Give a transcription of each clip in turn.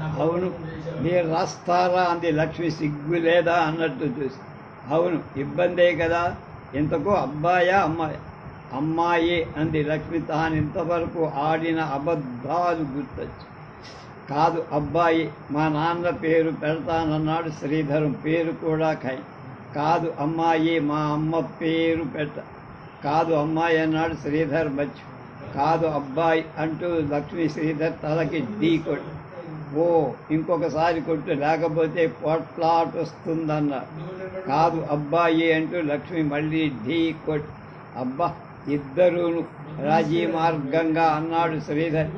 అవును మీరు రాస్తారా అంది లక్ష్మి సిగ్గు లేదా అన్నట్టు చూసి. అవును ఇబ్బందే కదా ఇంతకు అబ్బాయా అమ్మాయి? అమ్మాయి అంది లక్ష్మి తాను ఇంతవరకు ఆడిన అబద్ధాలు గుర్తొచ్చి కాదు అబ్బాయి మా నాన్న పేరు పెడతానన్నాడు శ్రీధరం పేరు కూడా ఖై. కాదు అమ్మాయి మా అమ్మ పేరు పెట్ట కాదు అమ్మాయి అన్నాడు శ్రీధర్ బచ్చు కాదు అబ్బాయి అంటూ లక్ష్మి శ్రీధర్ తలకి ఢీ కొట్టు. ఓ ఇంకొకసారి కొట్టు లేకపోతే పొట్లాట్ వస్తుందన్న. కాదు అబ్బాయి అంటూ లక్ష్మి మళ్ళీ ఢీ కొట్ అబ్బా ఇద్దరూను రాజీ మార్గంగా అన్నాడు శ్రీధర్.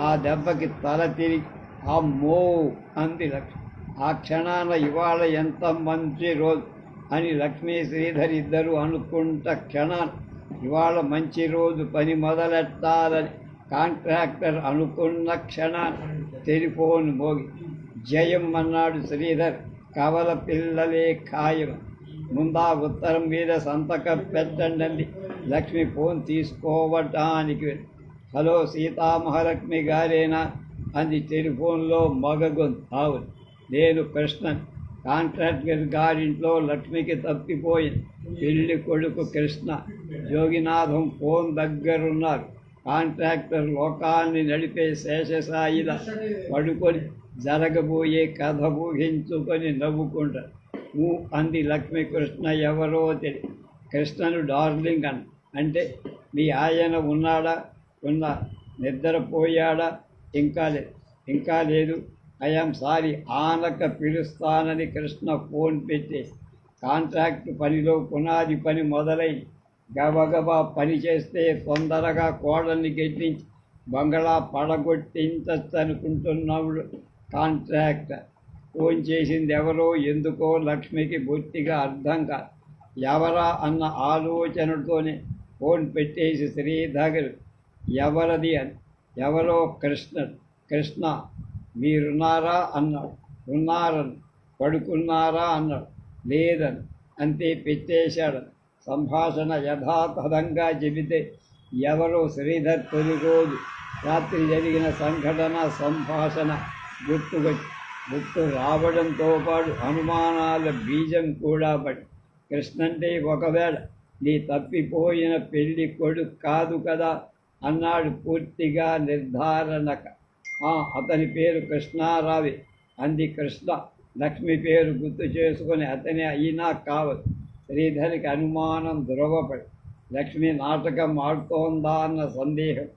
ఆ దెబ్బకి తల తిరిగి అమ్మో అంది లక్ష్మి. ఆ క్షణాన ఇవాళ ఎంత మంచి రోజు అని లక్ష్మీ శ్రీధర్ ఇద్దరు అనుకుంట క్షణాన ఇవాళ మంచి రోజు పని మొదలెట్టాలని కాంట్రాక్టర్ అనుకున్న క్షణ టెలిఫోన్ మోగి జయం అన్నాడు శ్రీధర్. కవల పిల్లలే ఖాయం. ముందా ఉత్తరం మీద సంతకం పెట్టండి లక్ష్మి ఫోన్ తీసుకోవటానికి హలో సీతామహాలక్ష్మి గారేనా? అంది టెలిఫోన్లో మగగొంతు అవును నేను కృష్ణన్ కాంట్రాక్టర్ గారింట్లో లక్ష్మికి తప్పిపోయింది. పెళ్ళి కొడుకు కృష్ణ. జోగినాథం ఫోన్ దగ్గరున్నారు. కాంట్రాక్టర్ లోకాన్ని నడిపే శేషసాయిల పడుకొని జరగబోయే కథ ఊహించుకొని నవ్వుకుంటారు. ఊ అంది లక్ష్మీ కృష్ణ ఎవరో తెలి కృష్ణను డార్లింగ్ అన్న అంటే మీ ఆయన ఉన్నాడా? ఉన్నా. నిద్రపోయాడా? ఇంకా లేదు ఇంకా లేదు. ఐఎమ్ సారీ ఆనక పిలుస్తానని కృష్ణ ఫోన్ పెట్టేసి కాంట్రాక్ట్ పనిలో పునాది పని మొదలై గబగబా పని చేస్తే తొందరగా కోడల్ని గెట్టించి బంగళా పడగొట్టించనుకుంటున్నాడు కాంట్రాక్ట్. కాంట్రాక్టర్ ఫోన్ చేసింది ఎవరో ఎందుకో లక్ష్మికి బొత్తిగా అర్థం కాదు. ఎవరా అన్న ఆలోచనతోనే ఫోన్ పెట్టేసి శ్రీధర్ ఎవరది అని. ఎవరో కృష్ణ కృష్ణ మీరున్నారా అన్నాడు. ఉన్నారని. పడుకున్నారా అన్నాడు. లేదని. అంతే పెట్టేశాడు సంభాషణ యథాతథంగా చెబితే ఎవరో శ్రీధర్ తొలి రోజు రాత్రి జరిగిన సంఘటన సంభాషణ గుర్తుకు గుర్తు రావడంతో పాటు అనుమానాల బీజం కూడా పడి కృష్ణంటే ఒకవేళ నీ తప్పిపోయిన పెళ్ళి కొడుకు కాదు కదా అన్నాడు పూర్తిగా నిర్ధారణక. "ఆ, అతని పేరు కృష్ణారావి. అంది కృష్ణ. లక్ష్మి పేరు గుర్తు చేసుకొని అతని అయినా కావచ్చు. శ్రీధరికి అనుమానం దురవపడి లక్ష్మి నాటకం ఆడుతోందా అన్న సందేహం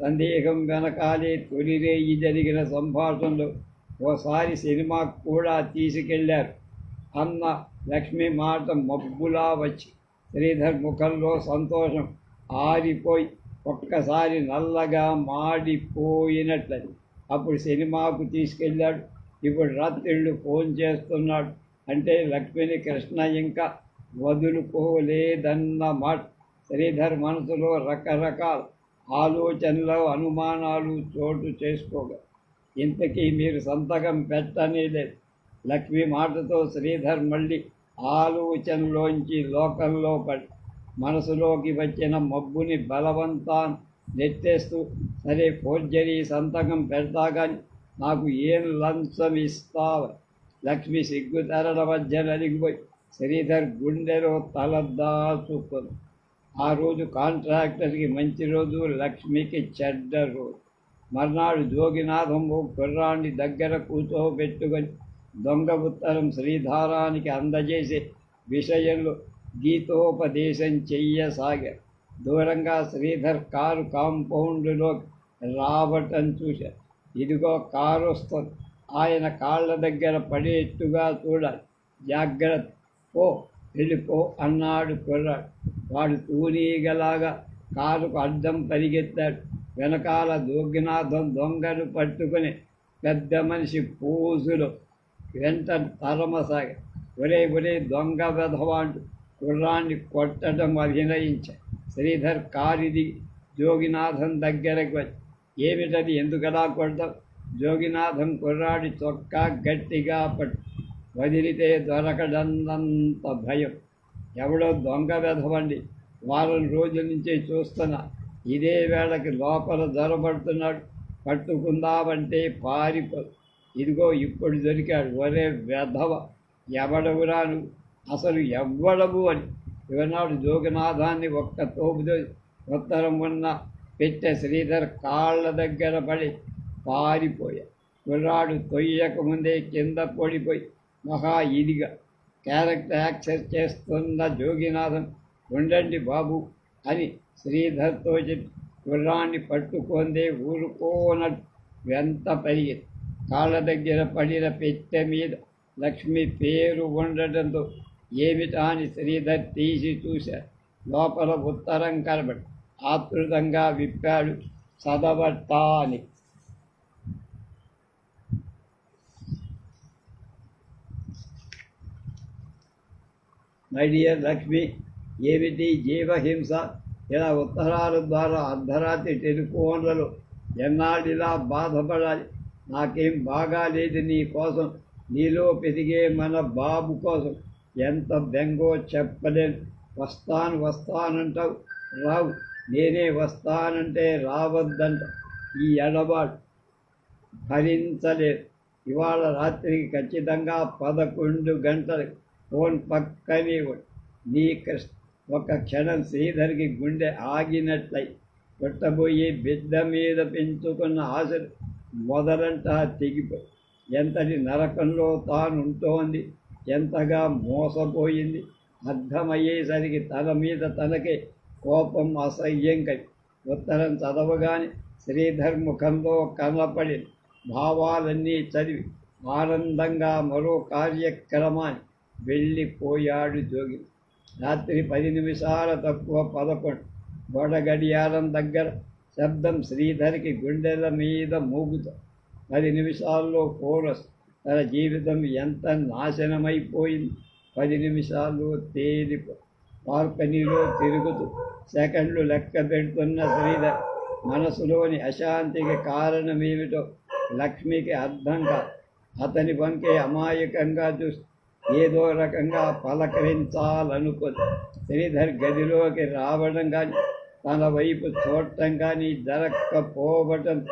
సందేహం వెనకాలే తొలిరేయి జరిగిన సంభాషణలో ఓసారి సినిమాకు కూడా తీసుకెళ్ళారు అన్న లక్ష్మి మాట మబ్బులా వచ్చి శ్రీధర్ ముఖంలో సంతోషం ఆరిపోయి ఒక్కసారి నల్లగా మాడిపోయినట్లని అప్పుడు సినిమాకు తీసుకెళ్ళాడు. ఇప్పుడు రాత్రిళ్ళు ఫోన్ చేస్తున్నాడు. అంటే లక్ష్మిని కృష్ణ ఇంకా వదులుకోలేదన్నమాట. శ్రీధర్ మనసులో రకరకాల ఆలోచనలు అనుమానాలు చోటు చేసుకోగా ఇంతకీ మీరు సంతకం పెట్టనే లేదు లక్ష్మి మాటతో శ్రీధర్ మళ్ళీ ఆలోచనలోంచి లోకంలో పడి మనసులోకి వచ్చిన మబ్బుని బలవంతాన్ నెట్టేస్తూ సరే ఫోర్జరీ సంతకం పెడతా కానీ నాకు ఏం లంచం ఇస్తావు? లక్ష్మి సిగ్గుతెరల మధ్య నలిగిపోయి శ్రీధర్ గుండెలో తలదాచుకొని ఆ రోజు కాంట్రాక్టర్కి మంచి రోజు లక్ష్మికి చెడ్డ రోజు. మర్నాడు జోగినాథం ఓ కుర్రాన్ని దగ్గర కూర్చోబెట్టుకొని దొంగ ఉత్తరం శ్రీధారానికి అందజేసే విషయంలో గీతోపదేశం చెయ్యసాగారు దూరంగా శ్రీధర్ కారు కాంపౌండ్లో రావటం చూశారు ఇదిగో కారు వస్తుంది. ఆయన కాళ్ళ దగ్గర పడేట్టుగా చూడాలి. జాగ్రత్త. ఓ వెళ్ళిపో అన్నాడు కుర్రాడు వాడు తూనీగలాగా కారుకు అడ్డం పరిగెత్తాడు. వెనకాల దోగినాథం దొంగను పట్టుకుని పెద్ద మనిషి పూజులో వెంట తరమసాగ ఒరే ఒరే దొంగ వెధవాండు కుర్రాన్ని కొట్టడం అభినయించ. శ్రీధర్ కారిది జోగినాథం దగ్గరకు వచ్చి ఏమిటది? ఎందుకలా కొడతావు? జోగినాథం కుర్రాడి చొక్కా గట్టిగా పట్టు వదిలితే దొరకడంత భయం. ఎవడో దొంగ వెధవండి. వారం రోజుల నుంచి చూస్తున్నా. ఇదే వేళకి లోపల దొరబడుతున్నాడు. పట్టుకుందామంటే పారిపో. ఇదిగో ఇప్పుడు దొరికాడు. ఒరే వెధవ ఎవడవురాను అసలు ఎవ్వడవు అని. ఇవనాడు జోగనాథాన్ని ఒక్క తోపుదో ఉత్తరం ఉన్న పెట్టె శ్రీధర్ కాళ్ళ దగ్గర పడి పారిపోయా. కుర్రాడు తొయ్యక ముందే కింద పడిపోయి మహా ఇదిగా. క్యారెక్టర్ యాక్సెస్ చేస్తున్న జోగినాథం ఉండండి బాబు అని శ్రీధర్తో చెప్పి గుర్రాన్ని పట్టుకుందే ఊరుకోనట్టు వెంత పరిగి కాళ్ళ దగ్గర పడిన పెట్టె మీద లక్ష్మి పేరు ఉండటంతో ఏమిటా అని శ్రీధర్ తీసి చూశారు లోపల ఉత్తరం కనబడి ఆతృతంగా విప్పాడు చదవట్టా అని మై డియర్ లక్ష్మి ఏమిటి జీవహింస? ఇలా ఉత్తరాల ద్వారా అర్ధరాత్రి టెలిఫోన్లలో ఎన్నాళ్ళిలా బాధపడాలి? నాకేం బాగాలేదు నీ కోసం. నీలో పెరిగే మన బాబు కోసం. ఎంత బెంగో చెప్పలేను. వస్తాను వస్తానంటావు. రావు నేనే వస్తానంటే రావద్దంట. ఈ ఎడబాటు భరించలేదు. ఇవాళ రాత్రికి ఖచ్చితంగా పదకొండు గంటలకు ఫోన్ పక్కనే నీ కృష్ణ ఒక క్షణం శ్రీధర్కి గుండె ఆగినట్లయి పుట్టబోయే బిడ్డ మీద పెంచుకున్న ఆశ మొదలంటా తెగిపోయి ఎంతటి నరకంలో తానుంటోంది ఎంతగా మోసపోయింది అర్థమయ్యేసరికి తన మీద తనకే కోపం అసహ్యం కలి ఉత్తరం చదవగానే శ్రీధర్ ముఖంలో కనపడి భావాలన్నీ చదివి ఆనందంగా మరో కార్యక్రమాన్ని వెళ్ళిపోయాడు జోగి. రాత్రి పది నిమిషాల తక్కువ పదకొండు. గోడ గడియారం దగ్గర శబ్దం శ్రీధరికి గుండెల మీద మూగుతా. పది నిమిషాల్లో కోరస్ తన జీవితం ఎంత నాశనమైపోయింది. పది నిమిషాల్లో తేలిపో బాల్కనీలో తిరుగుతూ సెకండ్లు లెక్క పెడుతున్న శ్రీధర్ మనసులోని అశాంతికి కారణమేమిటో లక్ష్మికి అర్థం కాదు. అతని వంకే అమాయకంగా చూస్తూ ఏదో రకంగా పలకరించాలనుకుంది. శ్రీధర్ గదిలోకి రావడం కానీ తన వైపు చూడటం కానీ జరగకపోవటం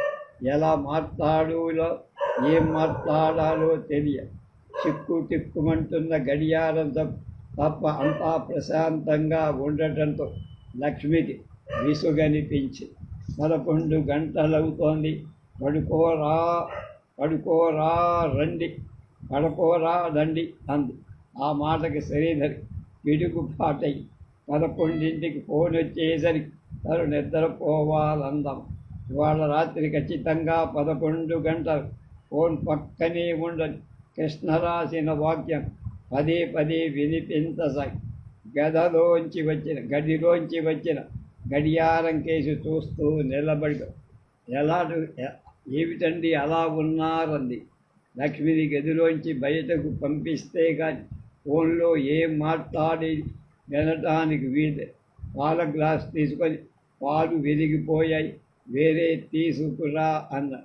ఎలా మాట్లాడులో ఏం మాట్లాడాలో తెలియదు. చిక్కు టిక్కుమంటున్న గడియారం తప్ప తప్ప అంతా ప్రశాంతంగా ఉండటంతో లక్ష్మికి విసుగనిపించి పదకొండు గంటలవుతోంది. పడుకోరా పడుకోరా రండి. పడుకోరా రండి అంది ఆ మాటకి శ్రీధర్ పిడుగుపాటై పదకొండింటికి ఫోన్ వచ్చేసరికి తను నిద్రపోవాలందాం. ఇవాళ రాత్రి ఖచ్చితంగా పదకొండు గంటలు. ఫోన్ పక్కనే ఉండని కృష్ణ రాసిన వాక్యం పదే పదే వినిపించసాగి గదలోంచి వచ్చిన గడిలోంచి వచ్చిన గడియారం కేసు చూస్తూ నిలబడి ఎలా ఏమిటండి అలా ఉన్నారంది? లక్ష్మిని గదిలోంచి బయటకు పంపిస్తే కానీ ఫోన్లో ఏం మాట్లాడి వినటానికి వీలు పాల గ్లాస్ తీసుకొని పాలు విరిగిపోయాయి వేరే తీసుకురా అన్న.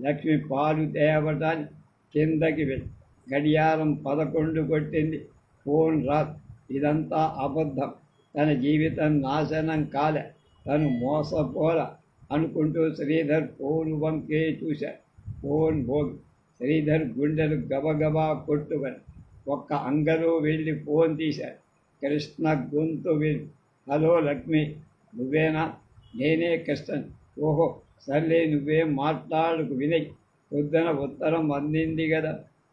లక్ష్మి పాలు తేవటాన్ని కిందకి వెళ్ళి గడియారం పదకొండు కొట్టింది. ఫోన్ రా. ఇదంతా అబద్ధం. తన జీవితం నాశనం కాలే. తను మోసపోల అనుకుంటూ శ్రీధర్ ఫోన్ వంకే చూశాడు ఫోన్ భోగి శ్రీధర్ గుండెలు గబగబా కొట్టుకొని ఒక్క అంగలో వెళ్ళి ఫోన్ తీశారు కృష్ణ గొంతు వెళ్ళి హలో లక్ష్మి నువ్వేనా? నేనే కృష్ణన్. ఓహో సర్లే నువ్వేం మాట్లాడుకు వినయ్. పొద్దున ఉత్తరం అందింది కదా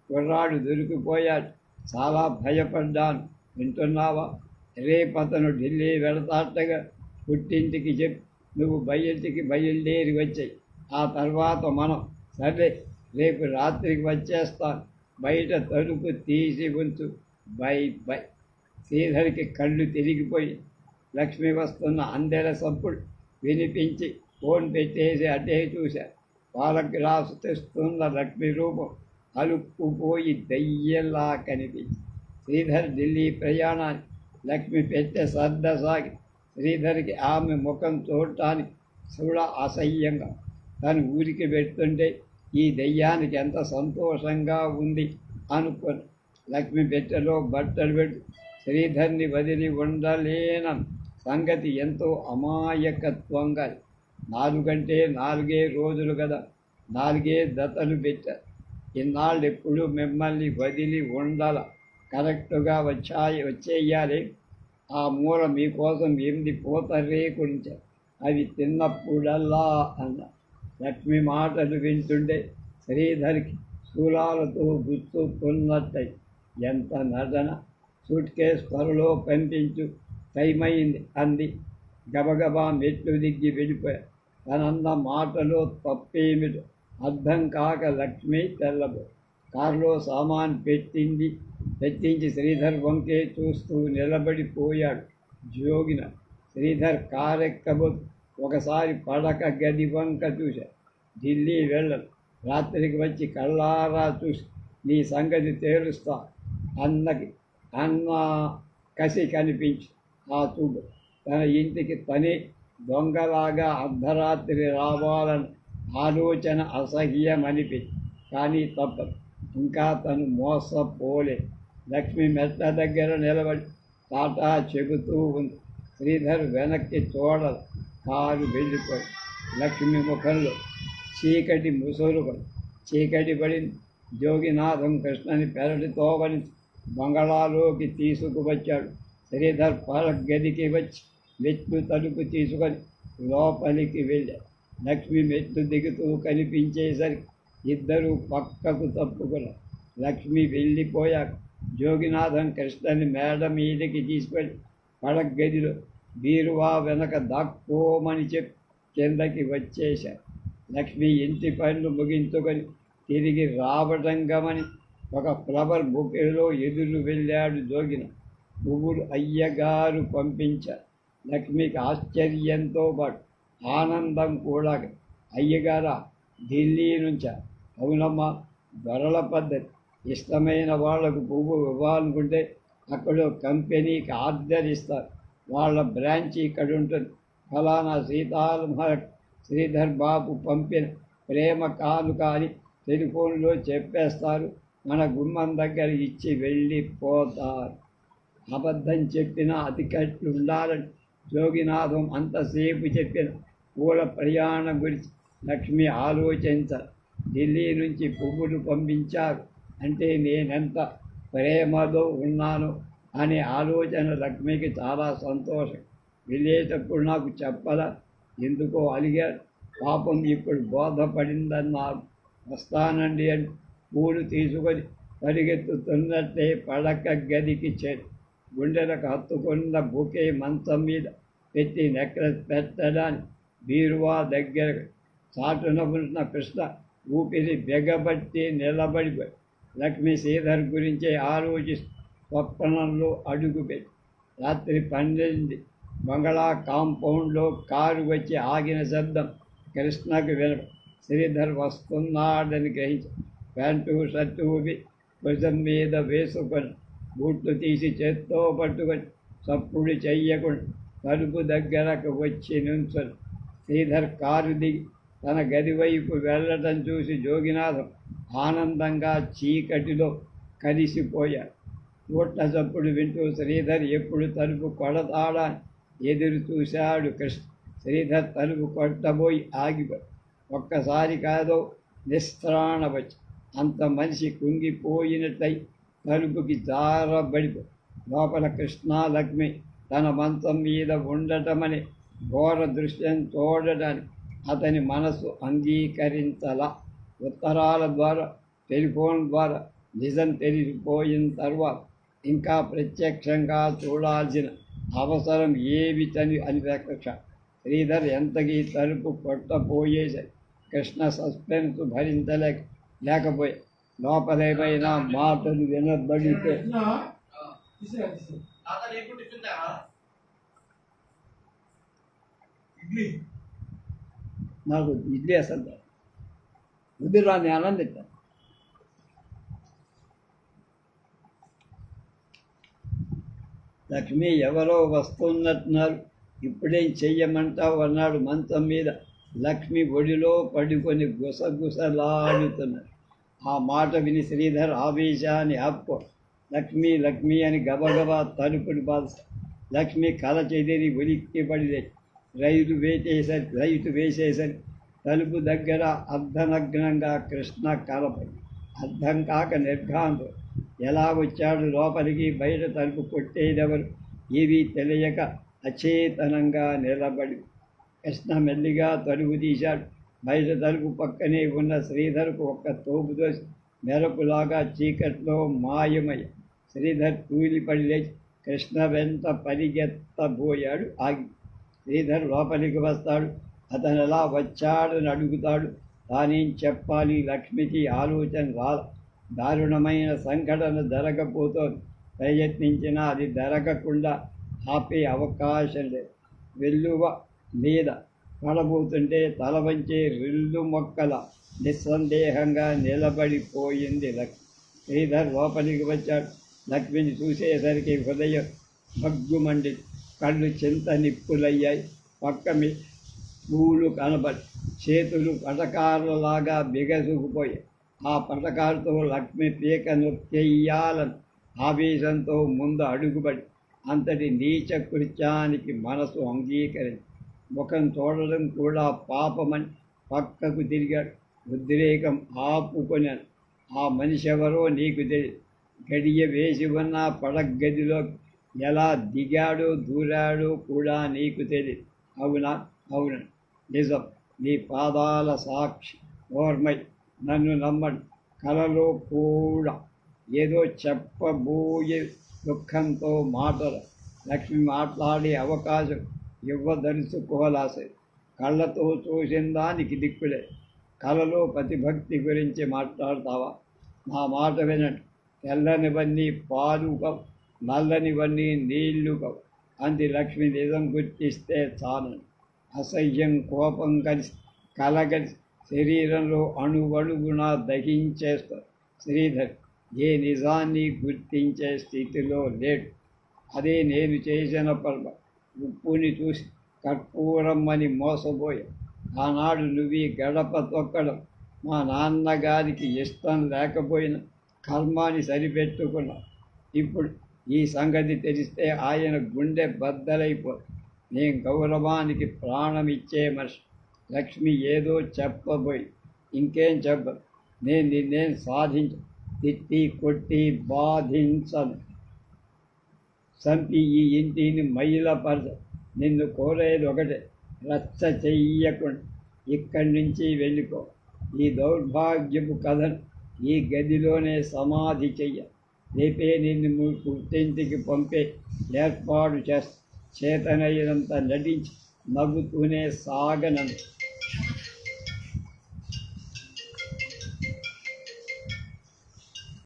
కుర్రాడు దొరికిపోయాడు. చాలా భయపడ్డాను. వింటున్నావా? రేపు అతను ఢిల్లీ వెళతాటగా పుట్టింటికి చెప్పి నువ్వు బయటికి బయలుదేరి వచ్చాయి. ఆ తర్వాత మనం సరే రేపు రాత్రికి వచ్చేస్తాను. బయట తలుపు తీసి ఉంచు. Bye bye. శ్రీధర్కి కళ్ళు తిరిగిపోయి లక్ష్మి వస్తున్న అందెల సంపుడు వినిపించి ఫోన్ పెట్టేసి అటే చూశా. పాల గ్లాసు తెస్తున్న లక్ష్మి రూపం అలుక్కుపోయి దయ్యలా కనిపించి శ్రీధర్ ఢిల్లీ ప్రయాణాన్ని లక్ష్మి పెట్టె సర్దసాగి శ్రీధర్కి ఆమె ముఖం చూడటానికి చూడ అసహ్యంగా తను ఊరికి పెడుతుంటే ఈ దెయ్యానికి ఎంత సంతోషంగా ఉంది అనుకుని. లక్ష్మి పెట్టెలో బట్టలు పెట్టి శ్రీధర్ని వదిలి ఉండలేన. సంగతి ఎంతో అమాయకత్వంగా. నాలుగంటే నాలుగే రోజులు కదా. నాలుగే దత్తలు పెట్టారు ఇన్నాళ్ళు ఎప్పుడు మిమ్మల్ని వదిలి ఉండాల. కరెక్ట్గా వచ్చాయి వచ్చేయాలి. ఆ మూల మీకోసం ఎనిమిది పూత రేకుంచారు అవి తిన్నప్పుడల్లా అన్న. లక్ష్మి మాటలు వింటుండే శ్రీధర్కి శూలాలతో గుర్తుకున్నట్టయి ఎంత నటన! సూట్ కేస్ త్వరలో పంపించు టైం అయింది అంది. గబగబా మెట్లు దిగ్గి వెళ్ళిపోయా. తనంద మాటలో తప్పేమిటో అర్థం కాక లక్ష్మి తెల్లబో. కారులో సామాన్ పెట్టింది. పెట్టించి శ్రీధర్ వంకే చూస్తూ నిలబడిపోయాడు. జోగిన శ్రీధర్ కారెక్కబోతు ఒకసారి పడక గది వంక చూశాను ఢిల్లీ వెళ్ళను. రాత్రికి వచ్చి కళ్ళారా చూసి నీ సంగతి తేలుస్తా. అన్నకి అన్న కసి కనిపించి. ఆ చూడు తన ఇంటికి తనే దొంగలాగా అర్ధరాత్రి రావాలని ఆలోచన అసహ్యమనిపి కానీ తప్పదు. ఇంకా తను మోసపోలే. లక్ష్మి మెట్ల దగ్గర నిలబడి టాటా చెబుతూ ఉంది. శ్రీధర్ వెనక్కి చూడదు. కారు వెళ్ళిపోయి లక్ష్మి ముఖంలో చీకటి ముసురు పడి చీకటి పడింది. జోగినాథం కృష్ణని పెరటితో వలించి బంగళాలోకి తీసుకువచ్చాడు. శ్రీధర్ పాల గదికి వచ్చి మెట్లు తలుపు తీసుకొని లోపలికి వెళ్ళాడు. లక్ష్మి మెట్లు దిగుతూ కనిపించేసరికి ఇద్దరూ పక్కకు తప్పుకున్నారు. లక్ష్మి వెళ్ళిపోయాక జోగినాథం కృష్ణని మేడ మీదకి తీసుకెళ్ళి పడగదిలో బీరువా వెనక దాక్కోమని చెప్పి కిందకి వచ్చేశారు లక్ష్మి ఇంటి పనులు ముగించుకొని తిరిగి రావడం గమని ఒక ఫ్లవర్ బుకేలో ఎదురు వెళ్ళాడు జోగిన. పువ్వులు అయ్యగారు పంపించారు లక్ష్మికి ఆశ్చర్యంతో పాటు ఆనందం కూడా అయ్యగారా ఢిల్లీ నుంచా. అవునమ్మా దొరల పద్ధతి. ఇష్టమైన వాళ్ళకు పువ్వు ఇవ్వాలనుకుంటే అక్కడ కంపెనీకి ఆర్డర్ ఇస్తారు. వాళ్ళ బ్రాంచ్ ఇక్కడ ఉంటుంది. ఫలానా సీతారామ శ్రీధర్ బాబు పంపిన ప్రేమ కానుక అని టెలిఫోన్లో చెప్పేస్తారు. మన గుమ్మం దగ్గర ఇచ్చి వెళ్ళిపోతారు. అబద్ధం చెప్పిన అతికట్లు ఉండాలని జోగినాథం అంతసేపు చెప్పిన పూల ప్రయాణం గురించి లక్ష్మి ఆలోచించ ఢిల్లీ నుంచి పువ్వులు పంపించారు. అంటే నేనెంత ప్రేమలో ఉన్నానో అనే ఆలోచన లక్ష్మికి చాలా సంతోషం. వెళ్ళేటప్పుడు నాకు చెప్పదా ఎందుకో అడిగారు పాపం ఇప్పుడు బోధపడిందన్నారు. వస్తానండి అని పూలు తీసుకొని పరిగెత్తుతున్నట్టే పడక గదికి చేరి గుండెలకు హత్తుకున్న బుకే మంచం మీద పెట్టి నెక్లెస్ పెట్టడానికి బీరువా దగ్గర చాటున ఉన్న కృష్ణ ఊపిరి బెగబట్టి నిలబడి లక్ష్మీ శ్రీధర్ గురించి ఆలోచిస్తూ స్వప్నంలో అడుగుపెట్టి. రాత్రి పన్నెండు బంగళా కాంపౌండ్లో కారు వచ్చి ఆగిన శబ్దం కృష్ణకు వినప. శ్రీధర్ వస్తున్నాడని గ్రహించి ప్యాంటు షర్టు ఊపి భుజం మీద వేసుకొని బూట్లు తీసి చేత్తో పట్టుకొని చప్పుడు చెయ్యకుండా తలుపు దగ్గరకు వచ్చి నుంచొని శ్రీధర్ కారు దిగి తన గది వైపు వెళ్ళటం చూసి జోగినాథం ఆనందంగా చీకటిలో కలిసిపోయాడు. ఓట్ల చప్పుడు వింటూ శ్రీధర్ ఎప్పుడు తలుపు కొడతాడా అని ఎదురు చూశాడు కృష్ణ. శ్రీధర్ తలుపు కొట్టబోయి ఆగిపోయి ఒక్కసారి కాదో నిస్త్రాణ వచ్చి అంత మనిషి కుంగిపోయినట్టై తలుపుకి జారబడిపోయి లోపల కృష్ణా లక్ష్మి తన మంచం మీద ఉండటమని ఘోర దృశ్యం చూడటానికి అతని మనసు అంగీకరించల. ఉత్తరాల ద్వారా టెలిఫోన్ ద్వారా నిజం తెలిసిపోయిన తర్వాత ఇంకా ప్రత్యక్షంగా చూడాల్సిన అవసరం ఏమిటని అని అనిపేక్ష శ్రీధర్ ఎంతకీ తలుపు కొట్టపోయేసరి కృష్ణ సస్పెన్స్ భరించలేక లేకపోయి లోపలేమైనా మాటలు వినబడితే. నాకు ఇడ్లీ అసలు. ముదిరాన్ని ఆనందించాను లక్ష్మి ఎవరో వస్తున్నట్టున్నారు. ఇప్పుడేం చెయ్యమంటావు అన్నాడు మంచం మీద. లక్ష్మి ఒడిలో పడుకొని గుసగుసలాడుతున్నారు. ఆ మాట విని శ్రీధర్ ఆవేశాన్ని ఆపుకో. లక్ష్మి లక్ష్మి అని గబగబా తలుపుని బాధ. లక్ష్మి కల చెదిరి ఉలిక్కి పడిదే రైలు వేసేసరి రైతు వేసేసరి తలుపు దగ్గర అర్ధనగ్నంగా కృష్ణ కలపడి అర్థం కాక నిర్ఘాంతం ఎలా వచ్చాడు లోపలికి? బయట తలుపు కొట్టేదెవరు? ఇవి తెలియక అచేతనంగా నిలబడి కృష్ణ మెల్లిగా తలుపు తీశాడు. బయట తలుపు పక్కనే ఉన్న శ్రీధర్కు ఒక్క తోపు దోసి మెరపులాగా చీకట్లో మాయమయ్య శ్రీధర్ తూలిపడి లేచి కృష్ణ వెంట పరిగెత్తబోయాడు. ఆగి శ్రీధర్ లోపలికి వస్తాడు. అతను ఎలా వచ్చాడని అడుగుతాడు. తానేం చెప్పాలి? లక్ష్మికి ఆలోచన రాల? దారుణమైన సంఘటన జరగబోతోంది. ప్రయత్నించినా అది జరగకుండా ఆపే అవకాశం లేదు. వెల్లువ మీద పడబోతుంటే తల వంచే రెల్లు మొక్కల నిస్సందేహంగా నిలబడిపోయింది లక్ష్మి. శ్రీధర్ లోపలికి వచ్చాడు. లక్ష్మిని చూసేసరికి హృదయం భగ్గుమండి కళ్ళు చింత నిప్పులయ్యాయి. పక్కమి పూలు కనబడి చేతులు పటకారులాగా బిగసుకుపోయాయి ఆ పథకాలతో లక్ష్మి పీక నొక్కెయ్యాలని ఆవేశంతో ముందు అడుగుబడి అంతటి నీచ కృత్యానికి మనసు అంగీకరించి ముఖం చూడడం కూడా పాపమని పక్కకు తిరిగాడు. ఉద్రేకం ఆపుకొని ఆ మనిషి ఎవరో నీకు తెలియదు గడియ వేసి ఉన్న పడగదిలో ఎలా దిగాడో దూరాడో కూడా నీకు తెలియదు అవునా? అవును. నిజం. నీ పాదాల సాక్షి ఓర్మై నన్ను నమ్మడు. కలలో కూడా ఏదో చెప్పబోయే దుఃఖంతో మాటలు. లక్ష్మి మాట్లాడే అవకాశం ఇవ్వదలుచుకోలాసే. కళ్ళతో చూసిన దానికి దిక్కులే. కళలో ప్రతిభక్తి గురించి మాట్లాడతావా? నా మాట వినండి. తెల్లనివన్నీ పాలుకవు నల్లనివన్నీ నీళ్ళు కవు అంది లక్ష్మి నిజం గుర్తిస్తే చాలని అసహ్యం కోపం కలిసి కలగలిసి శరీరంలో అణువణుగుణ దహించే శ్రీధర్ ఏ నిజాన్ని గుర్తించే స్థితిలో లేడు. అదే నేను చేసిన పర్వ ఉప్పుని చూసి కర్పూరమ్మని మోసపోయా ఆనాడు నువ్వు గడప తొక్కడం మా నాన్నగారికి ఇష్టం లేకపోయినా కర్మాన్ని సరిపెట్టుకున్నా. ఇప్పుడు ఈ సంగతి తెలిస్తే ఆయన గుండె బద్దలైపో నేను గౌరవానికి ప్రాణం ఇచ్చే మనిషి. లక్ష్మి ఏదో చెప్పబోయి. ఇంకేం చెప్పదు నేను నిన్నేం సాధించ? తిట్టి కొట్టి బాధించను. చంపి ఈ ఇంటిని మైలపరచ? నిన్ను కోరేది ఒకటే. రచ్చ చెయ్యకుండా ఇక్కడి నుంచి వెళ్ళిపో. ఈ దౌర్భాగ్యపు కథను ఈ గదిలోనే సమాధి చెయ్య. రేపే నిన్ను ము- పుట్టింటికి పంపే ఏర్పాటు చేస్తా. చేతనైనంత నటించి. నవ్వుకునే సాగనను